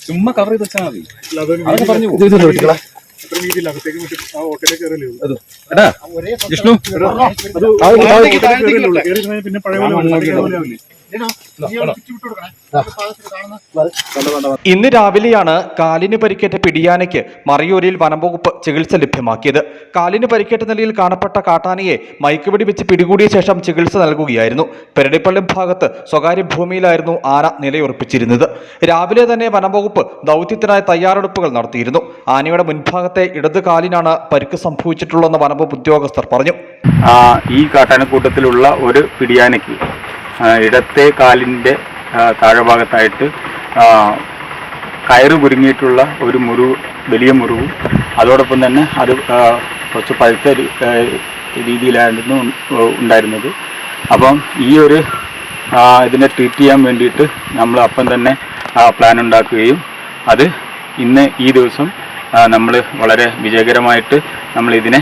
ചുമ്മാ കവർ ചെയ്ത് വെച്ചാൽ മതി അതൊക്കെ പറഞ്ഞു വിഷ്ണു പിന്നെ പഴയ ഇന്ന് രാവിലെയാണ് കാലിന് പരിക്കേറ്റ പിടിയാനയ്ക്ക് മറിയൂരിൽ വനംവകുപ്പ് ചികിത്സ ലഭ്യമാക്കിയത്. കാലിന് പരിക്കേറ്റ നിലയിൽ കാണപ്പെട്ട കാട്ടാനയെ മയക്കുപിടി വെച്ച് പിടികൂടിയ ശേഷം ചികിത്സ നൽകുകയായിരുന്നു. പെരടിപ്പള്ളി ഭാഗത്ത് സ്വകാര്യ ഭൂമിയിലായിരുന്നു ആന നിലയുറപ്പിച്ചിരുന്നത്. രാവിലെ തന്നെ വനംവകുപ്പ് ദൗത്യത്തിനായി തയ്യാറെടുപ്പുകൾ നടത്തിയിരുന്നു. ആനയുടെ മുൻഭാഗത്തെ ഇടത് കാലിനാണ് പരിക്ക് സംഭവിച്ചിട്ടുള്ളതെന്ന് വനംവകുപ്പ് ഉദ്യോഗസ്ഥർ പറഞ്ഞു. ഈ കാട്ടാനക്കൂട്ടത്തിലുള്ള ഒരു പിടിയാനയ്ക്ക് ഇടത്തെ കാലിന്റെ താഴഭാഗത്തായിട്ട് കയറ് കുരുങ്ങിയിട്ടുള്ള ഒരു മുറിവ് വലിയ മുറിവും. അതോടൊപ്പം തന്നെ അത് കുറച്ച് പഴുത്ത രീതിയിലായിരുന്നു ഉണ്ടായിരുന്നത്. അപ്പം ഈ ഒരു ഇതിനെ ട്രീറ്റ് ചെയ്യാൻ വേണ്ടിയിട്ട് നമ്മൾ അപ്പം തന്നെ പ്ലാൻ ഉണ്ടാക്കുകയും അത് ഇന്ന് ഈ ദിവസം നമ്മൾ വളരെ വിജയകരമായിട്ട് നമ്മൾ ഇതിനെ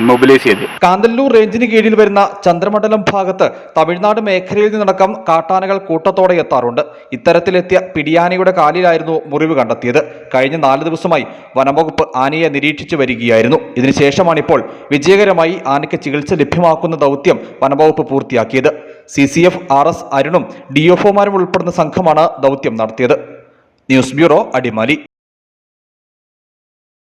ഇമ്മൊബിലൈസ് ചെയ്ത്. കാന്തല്ലൂർ റേഞ്ചിന് കീഴിൽ വരുന്ന ചന്ദ്രമണ്ഡലം ഭാഗത്ത് തമിഴ്നാട് മേഖലയിൽ നിന്നടക്കം കാട്ടാനകൾ കൂട്ടത്തോടെ എത്താറുണ്ട്. ഇത്തരത്തിലെത്തിയ പിടിയാനയുടെ കാലിലായിരുന്നു മുറിവ് കണ്ടെത്തിയത്. കഴിഞ്ഞ നാല് ദിവസമായി വനംവകുപ്പ് ആനയെ നിരീക്ഷിച്ചു വരികയായിരുന്നു. ഇതിനുശേഷമാണിപ്പോൾ വിജയകരമായി ആനയ്ക്ക് ചികിത്സ ലഭ്യമാക്കുന്ന ദൗത്യം വനംവകുപ്പ് പൂർത്തിയാക്കിയത്. C C F R S അരുണും D F ഒമാരും ഉൾപ്പെടുന്ന സംഘമാണ് ദൗത്യം നടത്തിയത്. News bureau Adimali.